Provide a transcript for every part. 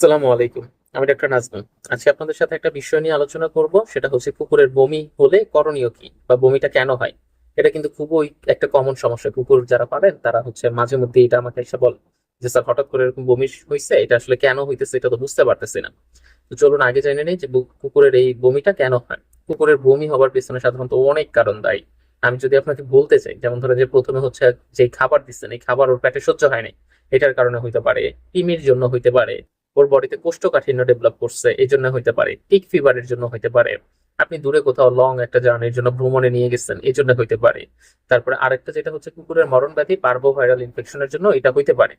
আসসালামু আলাইকুম। আমি ডাক্তার নাজমুল। আজকে আপনাদের সাথে একটা বিষয় নিয়ে আলোচনা করব, সেটা হচ্ছে কুকুরের বমি হলে করণীয় কি বা বমিটা কেন হয়? এটা কিন্তু খুবই একটা কমন সমস্যা। কুকুর যারা পারেন তারা হচ্ছে মাঝে মধ্যে এটা আমাকে এসে বল যে, স্যার, হঠাৎ করে এরকম বমি হয়েছে এটা আসলে কেন হইতেছে এটা তো বুঝতে পারতেছি না। তো চলুন আগে জেনে নিই যে কুকুরের এই বমিটা কেন হয়। কুকুরের বমি হবার পেছনে সাধারণত অনেক কারণ দায়ী। আমি যদি আপনাকে বলতে চাই, যেমন ধরেন যে প্রথমে হচ্ছে যে খাবার দিচ্ছেন, এই খাবার ওর পেটে সহ্য হয়নি এটার কারণে হইতে পারে কৃমির জন্য হইতে পারে ওর বডিতে কোষ্ঠকাঠিন্য ডেভেলপ করছে, এই জন্য হইতে পারে। টিক ফিভারের জন্য হইতে পারে। আপনি দূরে কোথাও লং একটা জার্নির জন্য ভ্রমণে নিয়ে গেছেন, এই জন্য হইতে পারে। তারপরে আরেকটা যেটা হচ্ছে কুকুরের মরণ ব্যাধি পার্বো ভাইরাল ইনফেকশনের জন্য এটা হইতে পারে।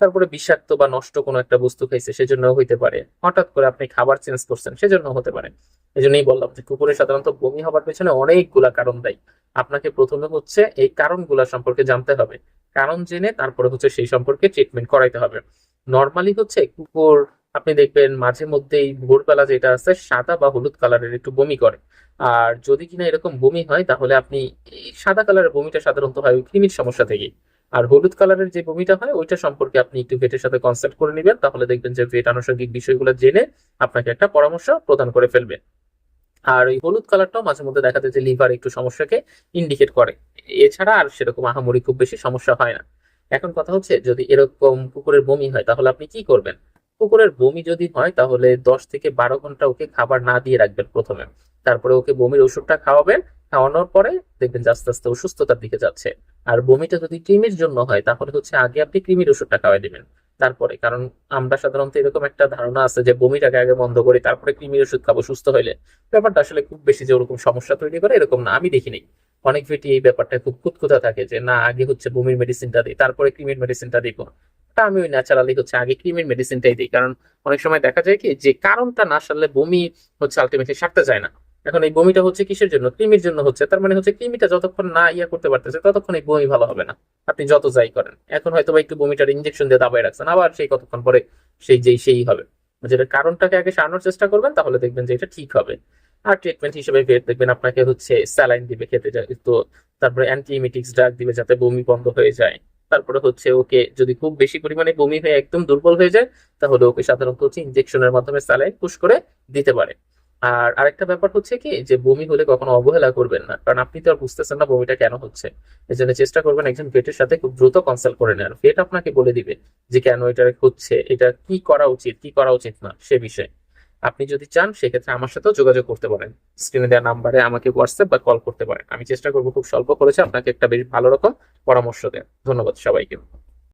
তারপরে বিষাক্ত বা নষ্ট কোনো একটা বস্তু খাইছে সেজন্য হইতে পারে। হঠাৎ করে আপনি খাবার চেঞ্জ করছেন সেজন্য হতে পারে। এই জন্যই বললাম যে কুকুরের সাধারণত বমি হবার পেছনে অনেকগুলা কারণ দেয়। আপনাকে প্রথমে হচ্ছে এই কারণগুলা সম্পর্কে জানতে হবে। কারণ জেনে তারপরে হচ্ছে সেই সম্পর্কে ট্রিটমেন্ট করাইতে হবে। নর্মালি হচ্ছে কুকুর, আপনি দেখবেন মাঝে মধ্যেই ভোরবেলা যেটা আছে সাদা বা হলুদ কালারের একটু বমি করে। আর যদি কিনা এরকম বমি হয়, তাহলে আপনি সাদা কালারের বমিটা সাধারণত হয় কৃমির সমস্যা থেকে আর হলুদ কালারের যে বমিটা হয়, ওইটা সম্পর্কে আপনি একটু ভেটের সাথে কনসাল্ট করে নেবেন, তাহলে দেখবেন যে ভেট আনুষঙ্গিক বিষয়গুলো জেনে আপনাকে একটা পরামর্শ প্রদান করে ফেলবে। আর ওই হলুদ কালারটাও মাঝে মধ্যে দেখা যায় যে লিভার একটু সমস্যাকে ইন্ডিকেট করে। এছাড়া আর সেরকম আহামরি খুব বেশি সমস্যা হয় না। এখন কথা হচ্ছে, যদি এরকম কুকুরের বমি হয়, তাহলে আপনি কি করবেন? কুকুরের বমি যদি হয়, তাহলে দশ থেকে বারো ঘণ্টা ওকে খাবার না দিয়ে রাখবেন প্রথমে। তারপরে ওকে বমির ওষুধটা খাওয়াবেন, খাওয়ানোর পরে দেখবেন যে আস্তে আস্তে অসুস্থতার দিকে যাচ্ছে। আর বমিটা যদি কৃমির জন্য হয়, তাহলে হচ্ছে আগে আপনি কৃমির ওষুধটা খাওয়াই দেবেন। তারপরে, কারণ আমরা সাধারণত এরকম একটা ধারণা আছে যে বমিটাকে আগে বন্ধ করি, তারপরে কৃমির ওষুধ খাব সুস্থ হইলে। ব্যাপারটা আসলে খুব বেশি যে ওরকম সমস্যা তৈরি করে, এরকম না, আমি দেখিনি। অনেক ভেটি এই ব্যাপারটা খুব কুতকুতা থাকে যে, না, আগে হচ্ছে বমির মেডিসিনটা দিই, তারপরে ক্রিমির মেডিসিনটা দিব। তা আমি ওই ন্যাচারালি হচ্ছে আগে ক্রিমির মেডিসিনটাই দিই, কারণ অনেক সময় দেখা যায় কি, যে কারণটা না সারলে বমি হচ্ছে আলটিমেটলি সারতে যায় না। এখন এই বমিটা হচ্ছে কিসের জন্য? কৃমির জন্য হচ্ছে, তার মানে হচ্ছে ক্রিমিটা যতক্ষণ না ইয়া করতে পারতেছে, ততক্ষণ এই বমি ভালো হবে না। আপনি যত যাই করেন, এখন হয়তো বা একটু বমিটার ইঞ্জেকশন দিয়ে দাবাই রাখছেন, আবার সেই কতক্ষণ পরে সেই যেই, সেই হবে। যেটা কারণটাকে আগে সারানোর চেষ্টা করবেন, তাহলে দেখবেন যে এটা ঠিক হবে। আর ট্রিটমেন্ট হিসেবে দেখবেন আপনাকে হচ্ছে স্যালাইন দিবে খেতে তো তারপরে অ্যান্টিএমিটিক্স ড্রাগ দিবে যাতে বমি বন্ধ হয়ে যায়। তারপরে হচ্ছে ওকে যদি খুব বেশি পরিমাণে বমি হয়ে একদম দুর্বল হয়ে যায়, তাহলে ওকে সাধারণত হচ্ছে ইনজেকশনের মাধ্যমে স্যালাইন পুশ করে দিতে পারে। আর আরেকটা ব্যাপার হচ্ছে কি, যে বমি হলে কখনো অবহেলা করবেন না, কারণ আপনি তো আর বুঝতেছেন না বমিটা কেন হচ্ছে। এই জন্য চেষ্টা করবেন একজন ভেটের সাথে খুব দ্রুত কনসাল্ট করে নেন ভেট আপনাকে বলে দিবে যে কেন এটা হচ্ছে, এটা কি করা উচিত, কি করা উচিত না সে বিষয়ে। আপনি যদি চান, সেক্ষেত্রে আমার সাথেও যোগাযোগ করতে পারেন। স্ক্রিনে দেওয়া নাম্বারে আমাকে হোয়াটসঅ্যাপ বা কল করতে পারেন। আমি চেষ্টা করব খুব স্বল্প করেছে আপনাকে একটা বেশ ভালো রকম পরামর্শ দেন ধন্যবাদ সবাইকে।